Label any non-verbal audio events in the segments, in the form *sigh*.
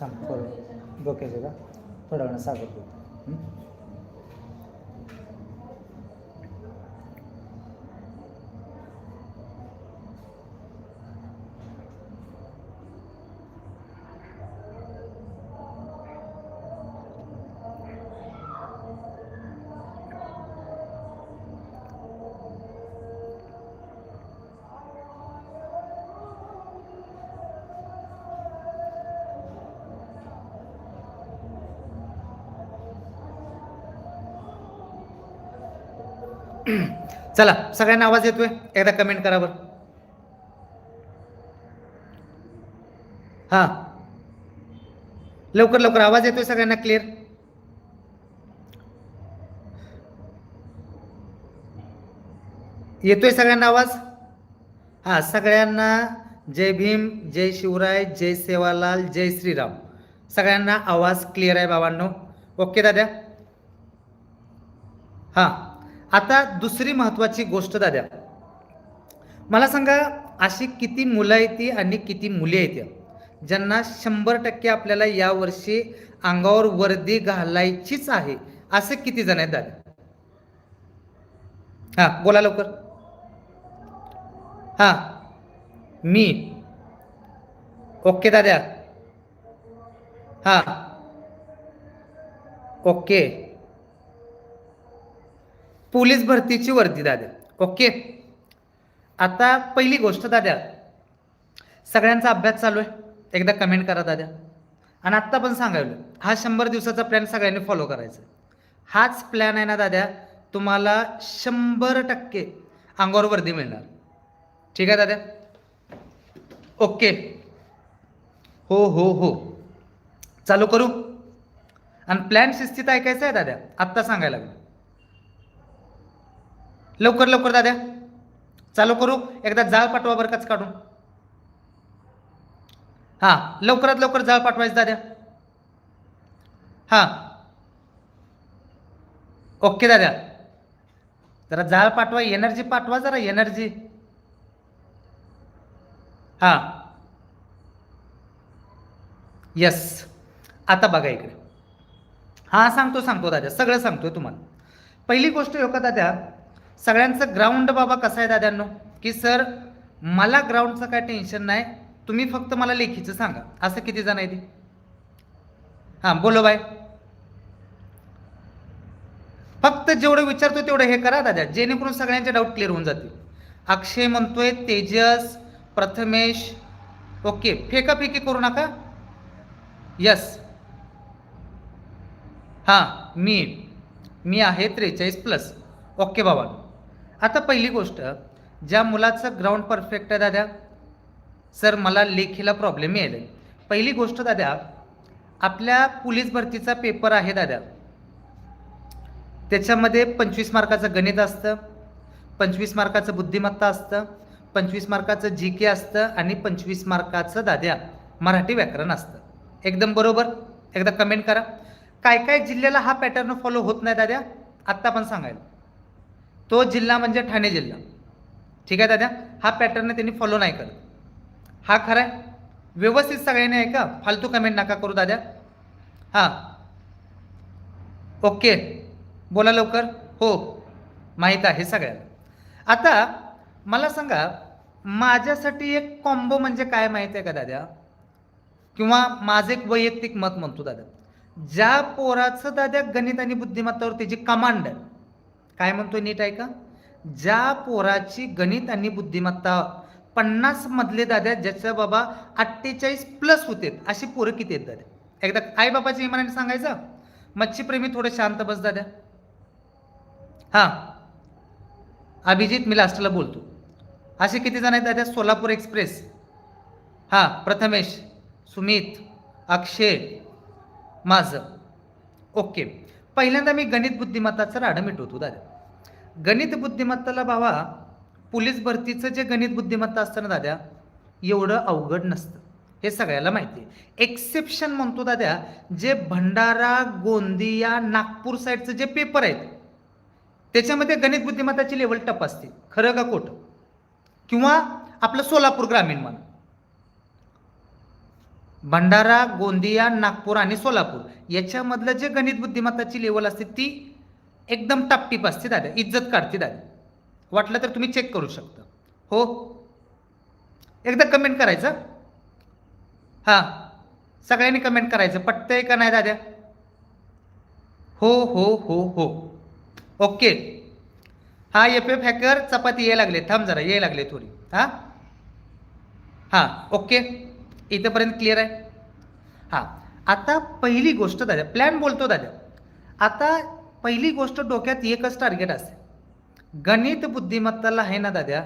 थांब डोक्याचं का थोड्या वेळा सागर *clears throat* चला सगळ्यांना आवाज येतोय? एकदा कमेंट करा बरं. हा. लवकर लवकर आवाज येतोय सगळ्यांना क्लिअर येतोय सगळ्यांना आवाज? हा सगळ्यांना जय भीम जय शिवराय जय सेवालाल जय श्रीराम. सगळ्यांना आवाज क्लिअर आहे बाबांनो. ओके दादा हां. आता दुसरी महत्त्वाची गोष्ट दाद्या. मला सांगा अशी किती मुलं आहेत आणि किती मुली आहेत ज्यांना शंभर टक्के आपल्याला यावर्षी अंगावर वर्दी घालायचीच आहे असे किती जण आहेत दादा हां बोला लवकर. हां मी. ओके दाद्या. हां. ओके. पोलीस भरतीची वर्दी दाद्या ओके? आता पहिली गोष्ट दाद्या सगळ्यांचा अभ्यास चालू आहे. एकदा कमेंट करा दाद्या. आणि आत्ता पण सांगायला हा शंभर दिवसाचा प्लॅन सगळ्यांनी फॉलो करायचा. हाच प्लॅन आहे ना दाद्या तुम्हाला शंभर टक्के अंगावर वर्दी मिळणार. ठीक आहे दाद्या? ओके. हो हो हो. चालू करू. आणि प्लॅन शिस्तीत ऐकायचं आहे दाद्या. आत्ता सांगायला लागलं. लवकर लवकर दाद्या. चालू करू. एकदा जाळ पाठवा बरं काच काढून. हां लवकरात लवकर जाळ पाठवायचं दाद्या. हां. ओके दाद्या. जरा जाळ पाठवा एनर्जी पाठवा जरा एनर्जी. हां. यस आता बघा इकडे. हां सांगतो सांगतो दादा सगळं सांगतोय तुम्हाला. पहिली गोष्ट हो का दाद्या? सगळ्यांचं ग्राउंड बाबा कसं आहे दाद्यांनो? की सर मला ग्राउंडचं काय टेन्शन नाही. तुम्ही फक्त मला लेखीचं सांगा. असं किती जण आहे ते हां बोलो बाय फक्त जेवढं विचारतो तेवढं हे करा दादा जेणेकरून सगळ्यांचे डाऊट क्लिअर होऊन जातील. अक्षय म्हणतोय तेजस प्रथमेश. ओके फेकाफेकी करू नका. यस हां मी. मी आहे त्रेचाळीस प्लस ओके बाबा. आता पहिली गोष्ट ज्या मुलाचं ग्राउंड परफेक्ट आहे दाद्या सर मला लेखीला प्रॉब्लेम येईल पहिली गोष्ट दाद्या आपल्या पोलीस भरतीचा पेपर आहे दाद्या त्याच्यामध्ये पंचवीस मार्काचं गणित असतं पंचवीस मार्काचं बुद्धिमत्ता असतं पंचवीस मार्काचं जी के असतं आणि पंचवीस मार्काचं दाद्या मराठी व्याकरण असतं. एकदम बरोबर? एकदा कमेंट करा. काय काय जिल्ह्याला हा पॅटर्न फॉलो होत नाही दाद्या? आत्ता पण सांगायला. तो जिल्हा म्हणजे ठाणे जिल्हा. ठीक आहे दादा? हा पॅटर्न त्यांनी फॉलो नाही करत. हा खरा आहे? व्यवस्थित सगळ्यांनी आहे का फालतू कमेंट नका करू दाद्या हां. ओके बोला लवकर. हो. माहीत आहे सगळ्याला आता मला सांगा माझ्यासाठी एक कॉम्बो म्हणजे काय माहीत आहे का दाद्या किंवा माझं एक वैयक्तिक मत म्हणतो दादा. ज्या पोराचं दाद्या गणित आणि बुद्धिमत्तावर त्याची कमांड आहे. काय म्हणतोय नीट आहे का? ज्या पोराची गणित आणि बुद्धिमत्ता पन्नास मधले दाद्या ज्याच्या बाबा अठ्ठेचाळीस प्लस होते अशी पोरं किती आहेत दाद्या? एकदा आई बाबाच्या इमानाने सांगायचं? मच्छीप्रेमी थोडं शांत बस दाद्या. हां. अभिजित मी लास्टला बोलतो. असे किती जण आहेत दाद्या? सोलापूर एक्सप्रेस. हां प्रथमेश सुमित अक्षय माझं. ओके. पहिल्यांदा मी गणित बुद्धिमत्ताचं राडं मिटवतो दादा गणित बुद्धिमत्ताला भावा पोलीस भरतीचं जे गणित बुद्धिमत्ता असतं ना दाद्या एवढं अवघड नसतं. हे सगळ्याला माहिती आहे. एक्सेप्शन म्हणतो दाद्या जे भंडारा गोंदिया नागपूर साईडचं जे पेपर आहेत त्याच्यामध्ये गणित बुद्धिमत्ताची लेवल टप असते खरं का खोटं? किंवा आपलं सोलापूर ग्रामीण म्हणा. भंडारा गोंदिया नागपूर आणि सोलापूर याच्यामधलं जे गणित बुद्धिमत्ताची लेवल असते ती एकदम टापटीप असते दादा इज्जत काढते दादा. वाटलं तर तुम्ही चेक करू शकता. हो? एकदा कमेंट करायचं? हां. सगळ्यांनी कमेंट करायचं. पटतंय का नाही दादा? हो हो हो हो. ओके. हा एफ एफ हॅकर चपाती यायला लागले. थांब जरा यायला लागले थोडी. हां? हां ओके. इथंपर्यंत क्लिअर आहे? हां. आता पहिली गोष्ट दादा प्लॅन बोलतो दादा. आता पहिली गोष्ट डोक्यात एकच टार्गेट असते. गणित बुद्धिमत्ताला आहे ना दादा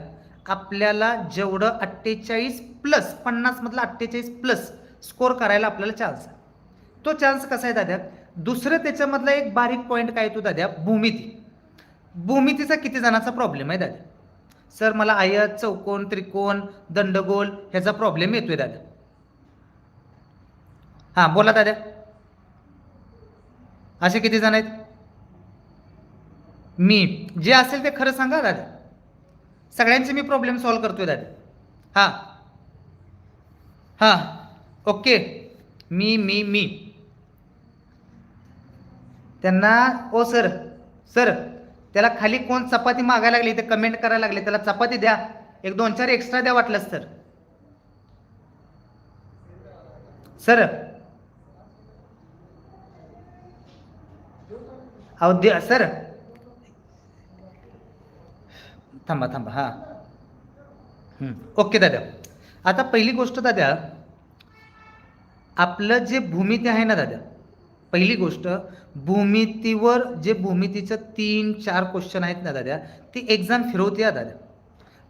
आपल्याला जेवढं अठ्ठेचाळीस प्लस पन्नासमधलं अठ्ठेचाळीस प्लस स्कोर करायला आपल्याला चान्स आहे. तो चान्स कसा आहे दादा दुसरं त्याच्यामधला एक बारीक पॉईंट काय येतो दादा भूमिती. भूमितीचा किती जणांचा प्रॉब्लेम आहे दादा सर मला आयत चौकोन त्रिकोण दंडगोल ह्याचा प्रॉब्लेम येतोय दादा हां बोला दादा असे किती जण आहेत? मी जे असेल ते खरं सांगा दादा. सगळ्यांचे मी प्रॉब्लेम सॉल्व्ह करतोय दादा. हां. हां. ओके. मी मी मी. त्यांना ओ सर. सर त्याला खाली कोण चपाती मागायला लागली ते कमेंट करायला लागले. त्याला चपाती द्या. एक दोन चार एक्स्ट्रा द्या वाटलंच तर सर. अहो द्या सर. थांबा थांबा हां. ओके दादा. आता पहिली गोष्ट दादा आपलं जे भूमिती आहे ना दादा पहिली गोष्ट भूमितीवर जे भूमितीचं तीन चार क्वेश्चन आहेत ना दादा ती एक्झाम फिरवते दादा.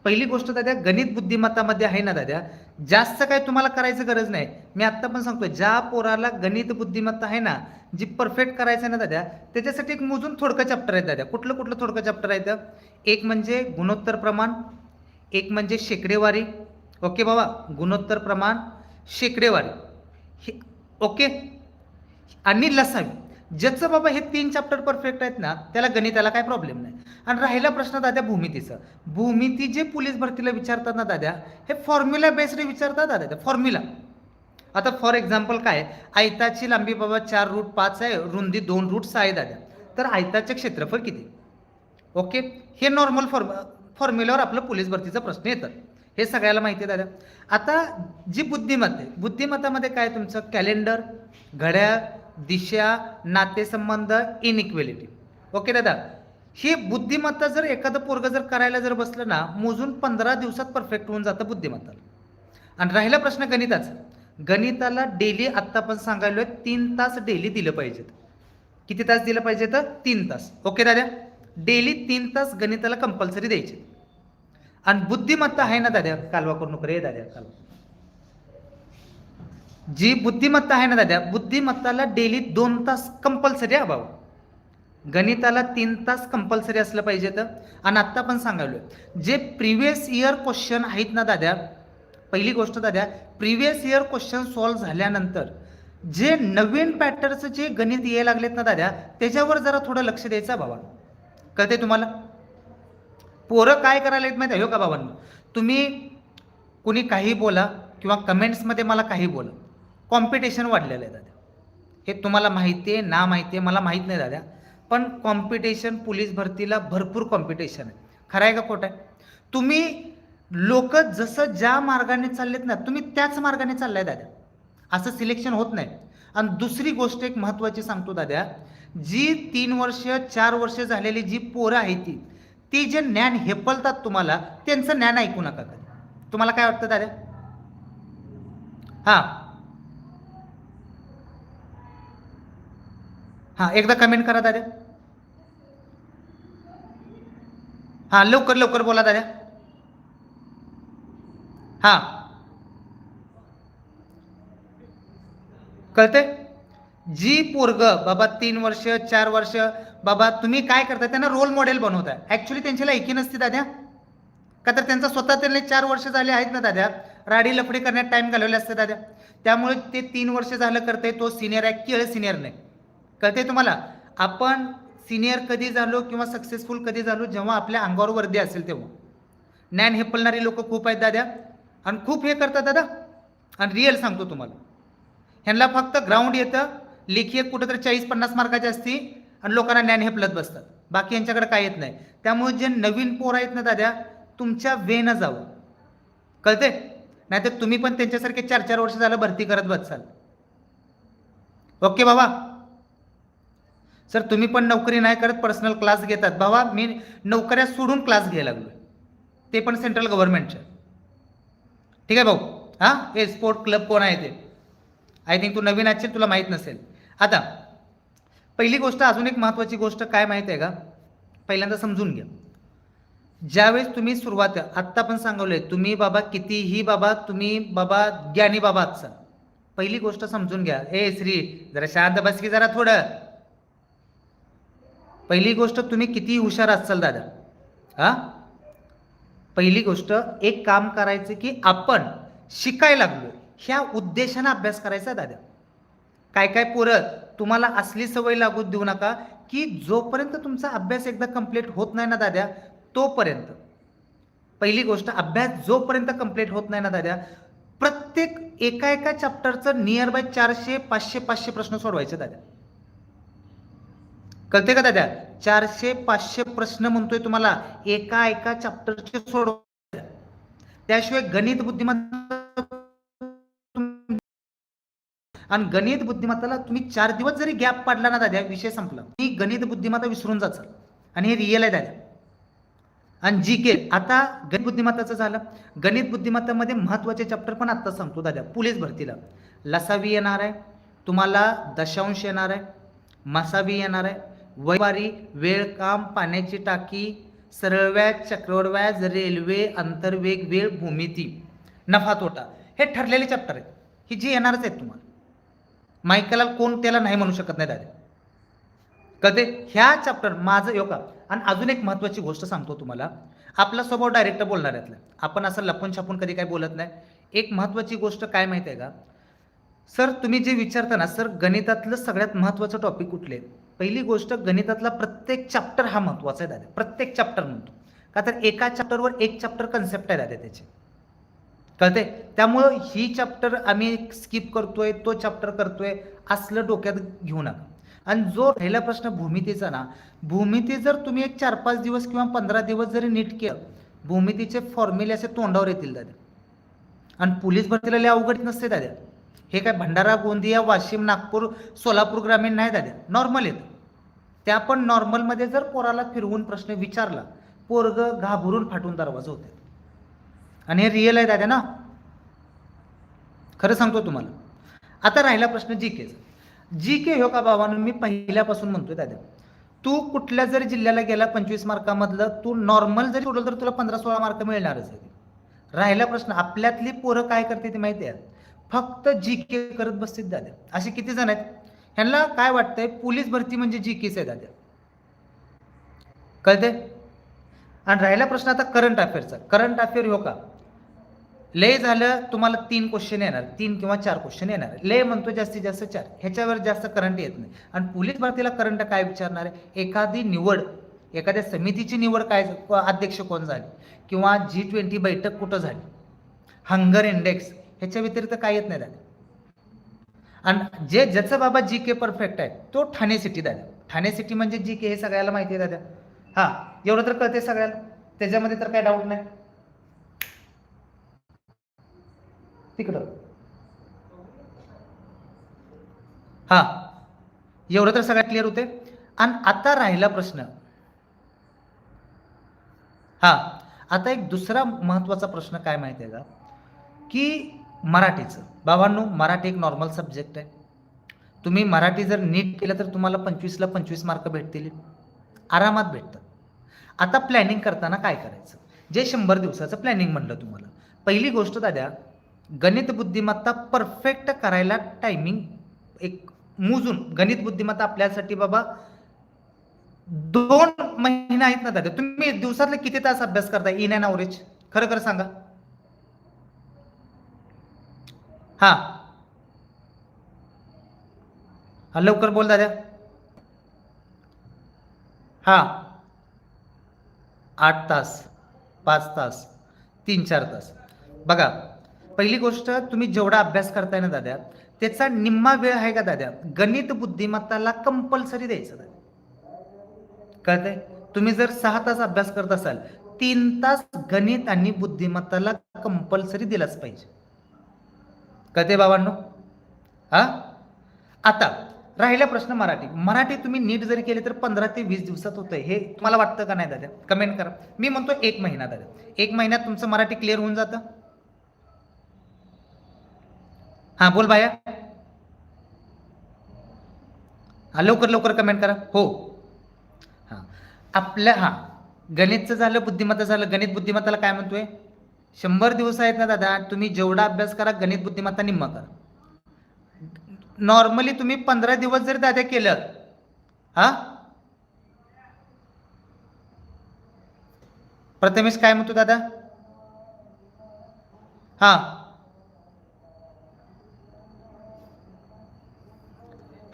पहिली गोष्ट दादा गणित बुद्धिमत्तामध्ये आहे ना दादा जास्त काय तुम्हाला करायचं गरज नाही. मी आत्ता पण सांगतोय ज्या पोराला गणित बुद्धिमत्ता आहे ना जी परफेक्ट करायचं आहे ना दादा त्याच्यासाठी एक मोजून थोडकं चॅप्टर आहे दादा. कुठलं कुठलं थोडकं चॅप्टर आहे तर एक म्हणजे गुणोत्तर प्रमाण एक म्हणजे शेकडेवारी. ओके बाबा गुणोत्तर प्रमाण शेकडेवारी. हे ओके? आणि लसावी. ज्याचं बाबा हे तीन चॅप्टर परफेक्ट आहेत ना त्याला गणिताला काय प्रॉब्लेम नाही. आणि राहिला प्रश्न दाद्या भूमितीचा. भूमिती जे पोलीस भरतीला विचारतात ना दाद्या हे फॉर्म्युला बेस्ड विचारतात दादा फॉर्म्युला आता फॉर एक्झाम्पल काय आयताची लांबी बाबा चार रूट पाच आहे रुंदी दोन रूट सहा आहे दादा तर आयताचे क्षेत्रफळ किती? ओके? हे नॉर्मल फॉर्म फॉर्म्युल्यावर आपलं पोलीस भरतीचा प्रश्न येतात हे सगळ्याला माहिती आहे दादा आता जी बुद्धिमत्ता आहे बुद्धिमत्तामध्ये काय तुमचं? कॅलेंडर घड्याळ दिशा नातेसंबंध इनइक्वेलिटी ओके दादा? ही बुद्धिमत्ता जर एखादं पोरगं जर करायला जर बसलं ना मोजून पंधरा दिवसात परफेक्ट होऊन जातं बुद्धिमत्ताला आणि राहिला प्रश्न गणिताचा. गणिताला डेली आत्ता पण आहे तीन तास डेली दिलं पाहिजेत. किती तास दिलं पाहिजे तर तीन तास. ओके दादा? डेली तीन तास गणिताला कंपल्सरी द्यायचे. आणि बुद्धिमत्ता आहे ना दादा? कालवा करू नको रे दादा कालवा. जी बुद्धिमत्ता आहे ना दादा बुद्धिमत्ताला डेली दोन तास कंपल्सरी आहे गणिताला तीन तास कंपल्सरी असलं पाहिजे तर. आणि आत्ता पण सांगायलो जे प्रिव्हियस इयर क्वेश्चन आहेत ना दादा पहिली गोष्ट दादा प्रिव्हियस इयर क्वेश्चन सॉल्व्ह झाल्यानंतर जे नवीन पॅटर्नचं जे गणित यायला लागलेत ना दादा त्याच्यावर जरा थोडं लक्ष द्यायचं बाबा कळते तुम्हाला? पोरं काय करायला येत माहिती आहे हो का बाबांना तुम्ही कुणी काही बोला किंवा कमेंट्समध्ये मला काही बोला. कॉम्पिटिशन वाढलेलं आहे दादा. हे तुम्हाला माहिती आहे ना माहिती आहे मला माहीत नाही दादा. पण कॉम्पिटिशन पोलीस भरतीला भरपूर कॉम्पिटिशन आहे. खरं आहे का खोटं आहे? तुम्ही लोक जसं ज्या मार्गाने चाललेत ना तुम्ही त्याच मार्गाने चाललाय दादा. असं सिलेक्शन होत नाही. आणि दुसरी गोष्ट एक महत्त्वाची सांगतो दादा. जी तीन वर्ष चार वर्ष झालेली जी पोरं आहे ती ती जे ज्ञान हेपलतात तुम्हाला त्यांचं ज्ञान ऐकू नका कधी. तुम्हाला काय वाटतं दादा? हां. हां एकदा कमेंट करा दादा. हां लवकर लवकर बोला दादा. हां. कळते जी पोरग बाबा तीन वर्ष चार वर्ष बाबा तुम्ही काय करता त्यांना रोल मॉडेल बनवताय. ऍक्च्युली त्यांच्याला ऐकी नसते दाद्या का तर त्यांचा स्वतः त्यांना चार वर्ष झाले आहेत ना दाद्या राडी लफडी करण्यात टाइम घालवले असते दाद्या त्यामुळे ते तीन वर्ष झालं करते तो सिनियर आहे केळ सिनियर नाही कळते तुम्हाला? आपण सिनियर कधी झालो किंवा सक्सेसफुल कधी झालो जेव्हा आपल्या अंगावर वर्दी असेल तेव्हा. ज्ञान हेपलणारी लोक खूप आहेत दाद्या. आणि खूप हे करतात दादा. आणि रिअल सांगतो तुम्हाला. ह्यांना फक्त ग्राउंड येतं. लेखी एक तर चाळीस पन्नास मार्काची असती आणि लोकांना ज्ञान हे बसतात. बाकी यांच्याकडे काय येत नाही. त्यामुळे जे नवीन पोर आहेत ना दाद्या तुमच्या वेनं जावं. कळते नाहीतर तुम्ही पण त्यांच्यासारखे चार चार वर्ष झालं भरती करत बसाल. ओके बाबा? सर तुम्ही पण नोकरी नाही करत पर्सनल क्लास घेतात. बाबा मी नोकऱ्या सोडून क्लास घ्यायला लागलो ते पण सेंट्रल गव्हर्नमेंटच्या ठीक आहे भाऊ. हां? हे स्पोर्ट क्लब कोण आहे ते? आय थिंक तू नवीन असेल तुला माहीत नसेल. आता पहिली गोष्ट अजून एक महत्त्वाची गोष्ट काय माहीत आहे का? पहिल्यांदा समजून घ्या. ज्यावेळेस तुम्ही सुरुवात आत्ता पण सांगवलंय तुम्ही बाबा कितीही बाबा तुम्ही बाबा ज्ञानी बाबा आजचा पहिली गोष्ट समजून घ्या. ए श्री जरा शांत बस की जरा थोडं. पहिली गोष्ट तुम्ही किती हुशार असाल दादा हा? पहिली गोष्ट एक काम करायचं की आपण शिकायला लागलो. ह्या उद्देशानं अभ्यास करायचा दादा. काय काय पोरं तुम्हाला असली सवय लागू देऊ नका की जोपर्यंत तुमचा अभ्यास एकदा कंप्लीट होत नाही ना दाद्या तोपर्यंत. पहिली गोष्ट अभ्यास जोपर्यंत कंप्लीट होत नाही ना दाद्या प्रत्येक एका एका चॅप्टरचं नियर बाय चारशे पाचशे पाचशे प्रश्न सोडवायचे दाद्या कळते का दाद्या चारशे पाचशे प्रश्न म्हणतोय तुम्हाला. एका एका चॅप्टरचे सोडव. त्याशिवाय गणित बुद्धिमत्ता आणि गणित बुद्धिमत्ताला तुम्ही चार दिवस जरी गॅप पाडला ना दाद्या विषय संपला मी गणित बुद्धिमत्ता विसरून जाचाल आणि हे रिअल आहे दादा. आणि जी के आता गणित बुद्धिमत्ताचं झालं. गणित बुद्धिमत्तामध्ये महत्त्वाचे चॅप्टर पण आत्ता सांगतो दादा. पोलीस भरतीला. लसावी येणार आहे. तुम्हाला दशांश येणार आहे. मसावी येणार आहे. वैवारी वेळ काम पाण्याची टाकी सरळ व्याज चक्रवाढ व्याज रेल्वे अंतर्वेग वेळ भूमिती नफा तोटा. हे ठरलेले चॅप्टर आहेत. ही जी येणारच आहेत तुम्हाला. मायकला कोण त्याला नाही म्हणू शकत नाही दादा. कळते ह्या चॅप्टर माझं यो का आणि अजून एक महत्त्वाची गोष्ट सांगतो तुम्हाला. आपला स्वभाव डायरेक्ट आहेत आपण असं लपून छापून कधी काय बोलत नाही. एक महत्त्वाची गोष्ट काय माहिती आहे का? सर तुम्ही जे विचारता ना सर गणितातलं सगळ्यात महत्त्वाचं टॉपिक कुठले पहिली गोष्ट गणितातला प्रत्येक चॅप्टर हा महत्त्वाचा आहे दादा. प्रत्येक चॅप्टर म्हणतो. का तर एका चॅप्टरवर एक चॅप्टर कन्सेप्ट आहे दादा त्याचे. कळते त्यामुळं ही चॅप्टर आम्ही स्किप करतोय तो चॅप्टर करतोय असलं डोक्यात घेऊ नका. आणि जो राहिला प्रश्न भूमितीचा ना भूमिती जर तुम्ही एक चार पाच दिवस किंवा पंधरा दिवस जरी नीट केलं भूमितीचे फॉर्म्युले असे तोंडावर येतील दादा. आणि पोलीस भरतीला लय अवघड नसते दादा. हे काय भंडारा गोंदिया वाशिम नागपूर सोलापूर ग्रामीण नाही झाले नॉर्मल आहेत. त्या पण नॉर्मलमध्ये जर पोराला फिरवून प्रश्न विचारला पोरग घाबरून फाटून दरवाजा होते. आणि हे रिअल आहे दादा ना. खरं सांगतो तुम्हाला. आता राहिला प्रश्न जी केचा जी के हो का बाबांनो मी पहिल्यापासून म्हणतोय दादा. तू कुठल्या जरी जिल्ह्याला गेला पंचवीस मार्कामधलं तू नॉर्मल जरी सोडलं तर तुला पंधरा सोळा मार्क मिळणारच आहे. राहिला प्रश्न आपल्यातली पोरं काय करते ते माहिती आहे? फक्त जी के करत बसतील दादा. असे किती जण आहेत? ह्यांना काय वाटतंय? पोलीस भरती म्हणजे जी केस आहे दादा. कळते आणि राहिला प्रश्न आता करंट अफेअरचा करंट अफेअर हो का? लय झालं तुम्हाला तीन क्वेश्चन येणार. तीन किंवा चार क्वेश्चन येणार. लय म्हणतो जास्तीत जास्त चार. ह्याच्यावर जास्त करंट येत नाही. आणि पोलीस भरतीला करंट काय विचारणार आहे? एखादी निवड एखाद्या समितीची निवड काय अध्यक्ष कोण झाली? किंवा जी ट्वेंटी बैठक कुठं झाली? हंगर इंडेक्स ह्याच्या व्यतिरिक्त काय येत नाही दादा. आणि जे ज्याचा बाबा जी के परफेक्ट आहे तो ठाणे सिटी दादा. ठाणे सिटी म्हणजे जी के हे सगळ्याला माहिती आहे दादा. हां एवढं तर कळते सगळ्याला. त्याच्यामध्ये तर काय डाऊट नाही. तिकडं. हा एवढं तर सगळ्यात क्लिअर होते आणि आता राहिला प्रश्न. हा आता एक दुसरा महत्त्वाचा प्रश्न काय माहिती आहे का? की मराठीचं. बाबांनो मराठी एक नॉर्मल सब्जेक्ट आहे. तुम्ही मराठी जर नीट केलं तर तुम्हाला पंचवीसला पंचवीस मार्क भेटतील. आरामात भेटतात आता प्लॅनिंग करताना काय करायचं? जे शंभर दिवसाचं प्लॅनिंग म्हणलं तुम्हाला. पहिली गोष्ट दाद्या गणित बुद्धिमत्ता परफेक्ट करायला टायमिंग एक मोजून गणित बुद्धिमत्ता आपल्यासाठी बाबा दोन महिने आहेत ना दादा तुम्ही दिवसातले किती तास अभ्यास करता इन अँड अवरेज खरं खरं सांगा. हा. हा लवकर बोल दादा. हा. आठ तास पाच तास तीन चार तास. बघा पहिली गोष्ट तुम्ही जेवढा अभ्यास करताय ना दादा त्याचा निम्मा वेळ आहे का दादा? गणित बुद्धिमत्ताला कंपल्सरी द्यायचं दादा. कळतंय? तुम्ही जर सहा तास अभ्यास करत असाल तीन तास गणित आणि बुद्धिमत्ताला कंपल्सरी दिलाच पाहिजे. कळते बाबांनो? हां? आता राहिला प्रश्न मराठी. मराठी तुम्ही नीट जरी केले तर पंधरा ते वीस दिवसात होतं हे तुम्हाला वाटतं का नाही दादा? कमेंट करा. मी म्हणतो एक महिना दादा. एक महिन्यात तुमचं मराठी क्लिअर होऊन जातं. हां बोल बाया. हां लवकर लवकर कमेंट करा. हो. हां. आपल्या हां. गणितचं झालं बुद्धिमत्ता झालं. गणित बुद्धिमत्ताला काय म्हणतोय? शंभर दिवस आहेत ना दादा तुम्ही जेवढा अभ्यास करा गणित बुद्धिमत्ता निम्मा करा. नॉर्मली तुम्ही पंधरा दिवस जरी दादा केलं हा? प्रथमेश काय म्हणतो दादा? हा?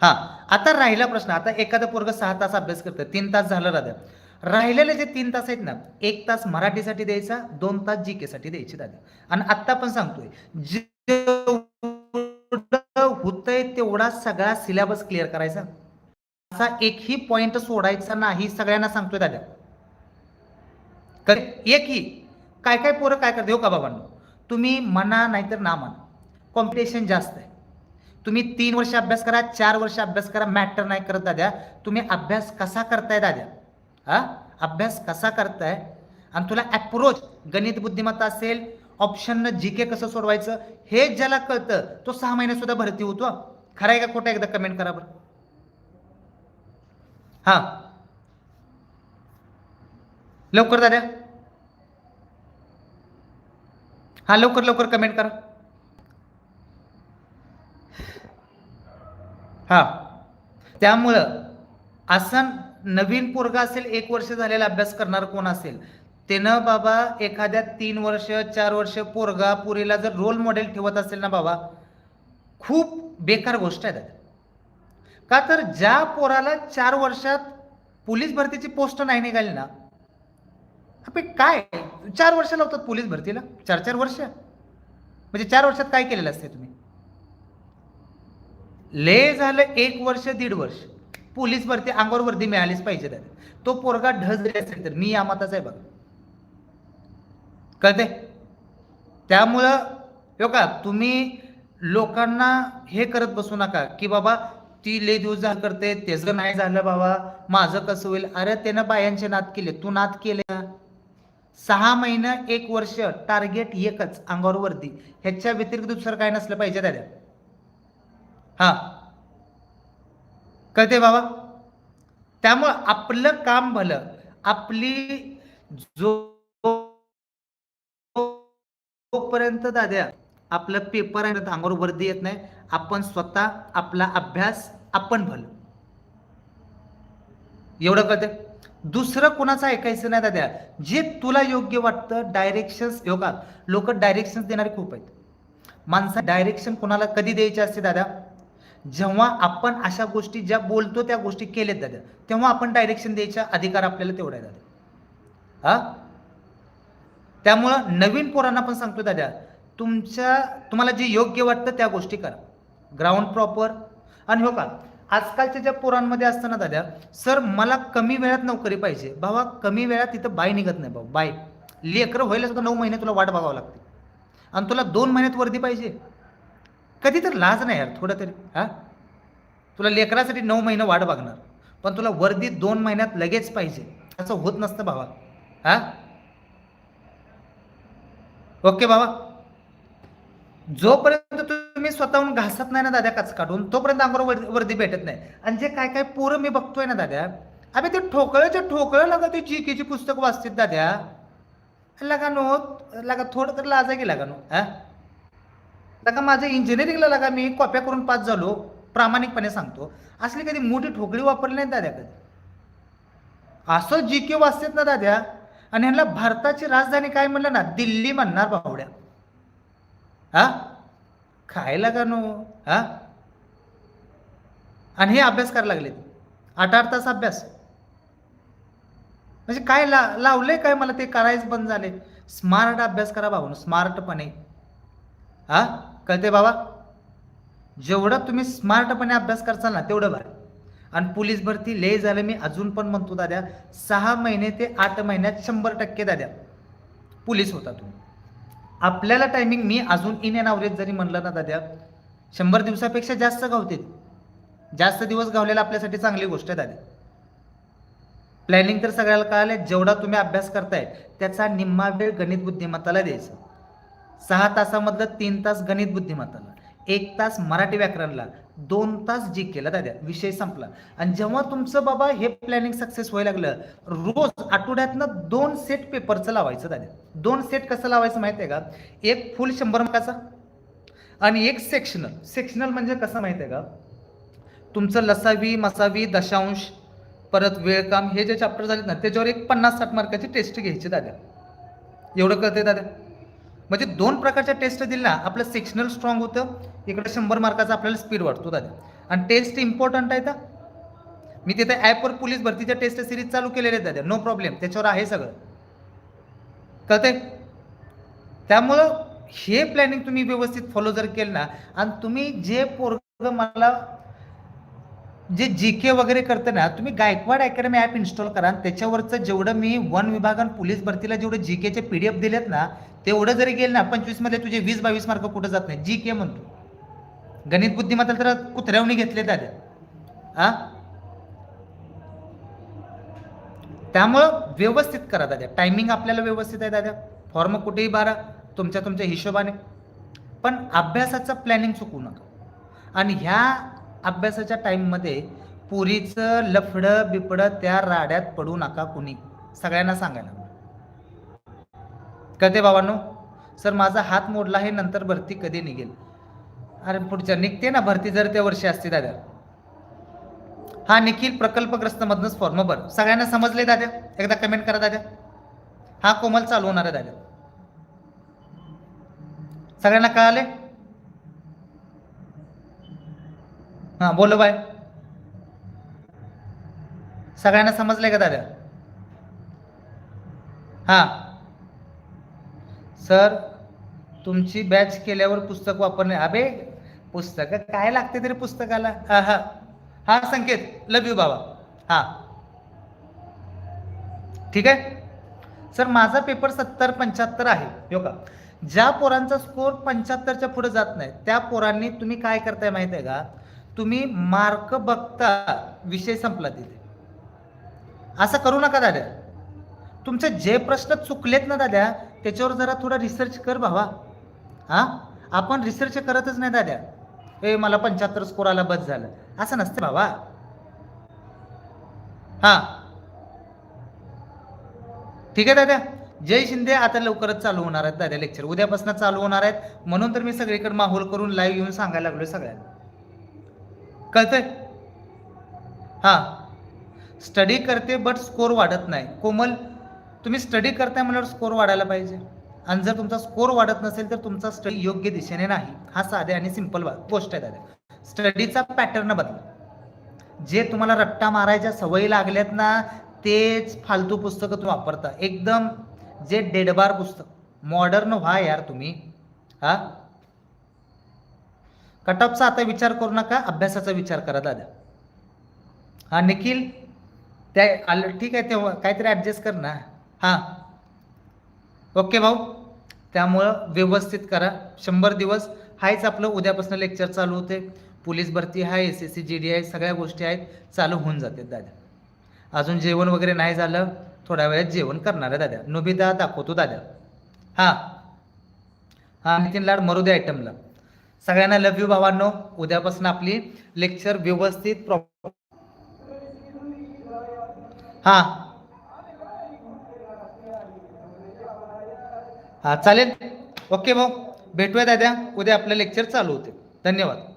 हा. आता राहिला प्रश्न आता एखादा पोरग सहा तास अभ्यास करतं तीन तास झालं दादा. राहिलेले जे तीन तास आहेत ना एक तास मराठीसाठी द्यायचा दोन तास जी के साठी द्यायचे दादा. आणि आत्ता पण सांगतोय जेवढं होतंय तेवढा सगळा सिलेबस क्लिअर करायचा. असा एकही पॉइंट सोडायचा नाही सगळ्यांना सांगतोय दादा. एकही. काय काय पोरं काय करते हो का बाबांनो? तुम्ही म्हणा नाहीतर ना म्हणा. कॉम्पिटिशन जास्त आहे. तुम्ही तीन वर्ष अभ्यास करा चार वर्ष अभ्यास करा मॅटर नाही करत दाद्या तुम्ही अभ्यास कसा करताय दाद्या हा? अभ्यास कसा करताय? आणि तुला ॲप्रोच गणित बुद्धिमत्ता असेल ऑप्शननं जी के कसं सोडवायचं हे ज्याला कळतं तो सहा महिने सुद्धा भरती होतो. खरं आहे का खोटं एकदा कमेंट करा बरं. हां. लवकर दादा. हां लवकर लवकर कमेंट करा. हां. त्यामुळं असं नवीन पोरगा असेल एक वर्ष झालेला अभ्यास करणार कोण असेल? त्यानं बाबा एखाद्या तीन वर्ष चार वर्ष पोरगा पुरीला जर रोल मॉडेल ठेवत असेल ना बाबा खूप बेकार गोष्ट आहे का तर ज्या पोराला चार वर्षात पोलीस भरतीची पोस्ट नाही निघाली ना आपण काय? चार वर्ष लावतात पोलीस भरतीला? चार चार वर्ष? म्हणजे चार वर्षात काय केलेलं असते तुम्ही? ले झालं एक वर्ष दीड वर्ष. पोलीस भरती अंगावर वर्दी मिळालीच पाहिजे त्याला तो पोरगा ढ जरी असेल तर मी या मताचा आहे बघ. कळते त्यामुळं हो का तुम्ही लोकांना हे करत बसू नका की बाबा ती ले दिवस झालं करते त्याचं नाही झालं बाबा माझं कसं होईल? अरे त्यानं बायांचे नात केले. तू नात केले सहा महिनं एक वर्ष टार्गेट एकच अंगावर वर्दी. ह्याच्या व्यतिरिक्त दुसरं काय नसलं पाहिजे दादा हा. कळते बाबा? त्यामुळं आपलं काम भलं. आपली जो जोपर्यंत दाद्या आपलं पेपर आहे अंगावर वर्दी येत नाही आपण स्वतः आपला अभ्यास आपण भलं. एवढं कळते दुसरं कोणाचं ऐकायचं नाही दाद्या. जे तुला योग्य वाटतं डायरेक्शन्स योगा लोक डायरेक्शन्स देणारे खूप आहेत. माणसा डायरेक्शन कोणाला कधी द्यायचे असते दादा? जेव्हा आपण अशा गोष्टी ज्या बोलतो त्या गोष्टी केल्या दादा तेव्हा आपण डायरेक्शन द्यायचा अधिकार आपल्याला तेवढा आहे दादा. हा? त्यामुळं नवीन पोरांना पण सांगतो दादा तुमच्या तुम्हाला जे योग्य वाटतं त्या गोष्टी करा. ग्राउंड प्रॉपर आणि हो का आजकालच्या ज्या पोरांमध्ये असतं ना दादा सर मला कमी वेळात नोकरी पाहिजे. बाबा कमी वेळात तिथं बाय निघत नाही भाऊ बाय लेकरं व्हायला सुद्धा नऊ महिने तुला वाट बघावं लागते. आणि तुला दोन महिन्यात वर्दी पाहिजे. कधी तर लाज नाही यार थोडं तरी हा? तुला लेकरासाठी नऊ महिने वाट बघणार पण तुला वर्दी दोन महिन्यात लगेच पाहिजे. असं होत नसतं बाबा हा? ओके बाबा. जोपर्यंत तुम्ही स्वतःहून घासत नाही ना दाद्या कच काढून तोपर्यंत अंगावर वर- वर्दी भेटत नाही. आणि जे काय काय पोरं मी बघतोय ना दाद्या अबे ते ठोकळ्याच्या ठोकळं लागा ते जीकेची पुस्तक वाचतात दाद्या. लगा नो लगा थोडं तर लाजा की लागा नो हा? का माझं इंजिनिअरिंगला लगा मी कॉप्या करून पास झालो प्रामाणिकपणे सांगतो. असली कधी मोठी ठोकळी वापरली नाही दाद्या कधी. असं जी के वाचतात ना दाद्या. आणि ह्यांना भारताची राजधानी काय म्हणलं ना दिल्ली म्हणणार बावड्या. हा? खायला का नो? हा? आणि हे अभ्यास करायला लागले आठ आठ तास अभ्यास. म्हणजे काय ला लावलंय काय मला ते करायचं बंद झाले स्मार्ट अभ्यास करा भाऊ स्मार्टपणे. हा? कळते बाबा? जेवढा तुम्ही स्मार्टपणे अभ्यास करचाल ना तेवढं बरं. आणि पोलीस भरती लय झालं मी अजून पण म्हणतो दाद्या सहा महिने ते आठ महिन्यात शंभर टक्के दाद्या. पोलीस होता तुम्ही. आपल्याला टायमिंग मी अजून इन अँड आवरेज जरी म्हणलं ना दाद्या शंभर दिवसापेक्षा जास्त गावते जास्त दिवस गावलेला आपल्यासाठी चांगली गोष्ट आहे दादा प्लॅनिंग तर सगळ्याला कळालं जेवढा तुम्ही अभ्यास करताय त्याचा निम्मा वेळ गणित बुद्धिमत्ताला द्यायचा. सहा तासामधलं तीन तास गणित बुद्धिमत्ताला एक तास मराठी व्याकरणला दोन तास जी केलं दाद्या विषय संपला. आणि जेव्हा तुमचं बाबा हे प्लॅनिंग सक्सेस व्हायला लागलं रोज आठवड्यातनं दोन सेट पेपरचं लावायचं दाद्या दोन सेट कसं लावायचं माहिती आहे का? एक फुल शंभर मार्काचा आणि एक सेक्शनल सेक्शनल म्हणजे कसं माहिती आहे का? तुमचं लसावी मसावी दशांश परत वेळकाम हे जे चॅप्टर झालेत ना त्याच्यावर एक पन्नास साठ मार्काची टेस्ट घ्यायची दाद्या एवढं कळते दाद्या म्हणजे दोन प्रकारच्या टेस्ट दिल्या. ना आपलं सेक्शनल स्ट्रॉंग होतं. इकडे शंभर मार्काचा आपल्याला स्पीड वाढतो दादा. आणि टेस्ट इम्पॉर्टंट आहे का मी तिथे ॲपवर पोलीस भरतीच्या टेस्ट सिरीज चालू केलेले आहेत दादा. नो प्रॉब्लेम त्याच्यावर आहे सगळं. कळते त्यामुळं हे प्लॅनिंग तुम्ही व्यवस्थित फॉलो जर केलं ना आणि तुम्ही जे पोरग मला जे जी के वगैरे करतं ना तुम्ही गायकवाड अकॅडमी ॲप इन्स्टॉल करा. त्याच्यावरचं जेवढं मी वन विभाग आणि पोलीस भरतीला जेवढं जी केचे पी डी एफ दिलेत ना तेवढं जरी गेलं ना पंचवीसमध्ये तुझे वीस बावीस मार्क कुठं जात नाही जी के म्हणतो. गणित बुद्धिमत्ता तर कुत्र्यावणी घेतले दादा. आ? त्यामुळं व्यवस्थित करा दादा. टायमिंग आपल्याला व्यवस्थित आहे दादा. फॉर्म कुठेही बारा तुमच्या तुमच्या हिशोबाने. पण अभ्यासाचं प्लॅनिंग चुकू नका. आणि ह्या अभ्यासाच्या टाईममध्ये पुरीचं लफडं बिपडं त्या राड्यात पडू नका कुणी. सगळ्यांना सांगायला. कळते बाबांनो? सर माझा हात मोडला आहे नंतर भरती कधी निघेल? अरे पुढच्या निघते ना भरती जर त्या वर्षी असते दादा. हा निखिल प्रकल्पग्रस्तमधनच फॉर्म भर सगळ्यांना समजले दादा? एकदा कमेंट करा दादा. हा कोमल चालू होणार आहे दादा. सगळ्यांना कळाले हां बोलो बाय. सगळ्यांना समजले का दादा? हां. सर तुमची बॅच केल्यावर पुस्तक वापरणे. अबे पुस्तक काय लागते तरी पुस्तकाला? हा हा हा संकेत. लव यू बाबा. हा. ठीक आहे? सर माझा पेपर सत्तर पंच्याहत्तर आहे. हो का? ज्या पोरांचा स्कोर पंच्याहत्तरच्या पुढे जात नाही त्या पोरांनी तुम्ही काय करताय माहिती आहे का? तुम्ही मार्क बघता विषय संपला तिथे. असं करू नका दादा. तुमचे जे प्रश्न चुकलेत ना दाद्या त्याच्यावर जरा थोडा रिसर्च कर भावा. हां? आपण रिसर्च करतच नाही दाद्या. ए मला पंच्याहत्तर स्कोर आला बस झालं. असं नसतं भावा. हां. ठीक आहे दादा जय शिंदे आता लवकरच चालू होणार आहेत दाद्या लेक्चर उद्यापासून चालू होणार आहेत. म्हणून तर मी सगळीकडे माहोल करून लाईव्ह येऊन सांगायला लागलोय सगळ्यांना. कळतंय? हां. स्टडी करते बट स्कोर वाढत नाही. कोमल तुम्ही स्टडी करताय म्हणल्यावर स्कोर वाढायला पाहिजे. आणि जर तुमचा स्कोर वाढत नसेल तर तुमचा स्टडी योग्य दिशेने नाही. हा साध्या आणि सिंपल गोष्ट आहे दादा. स्टडीचा पॅटर्न बदला. जे तुम्हाला रट्टा मारायच्या सवयी लागल्यात ना तेच फालतू पुस्तकं तुम्ही वापरता. एकदम जे डेडबार पुस्तक. मॉडर्न व्हा यार तुम्ही. हा? कटअपचा आता विचार करू नका अभ्यासाचा विचार करा दादा. हा निखिल? त्या आलं ठीक आहे तेव्हा काहीतरी ॲडजस्ट कर ना. हां. ओके भाऊ. त्यामुळं व्यवस्थित करा. शंभर दिवस. हायच आपलं उद्यापासून लेक्चर चालू होते. पोलीस भरती आहे S S C G D आहे सगळ्या गोष्टी आहेत. चालू होऊन जातात दादा. अजून जेवण वगैरे नाही झालं. थोड्या वेळात जेवण करणार आहे दादा. नुबिता दाखवतो दादा. हां. हां नितीन लाड मरुदे आयटमला. सगळ्यांना लव यू भावांनो. उद्यापासून आपली लेक्चर व्यवस्थित प्रॉपर हां. हां चालेल. ओके भाऊ. भेटूया दादा उद्या आपलं लेक्चर चालू होते. धन्यवाद.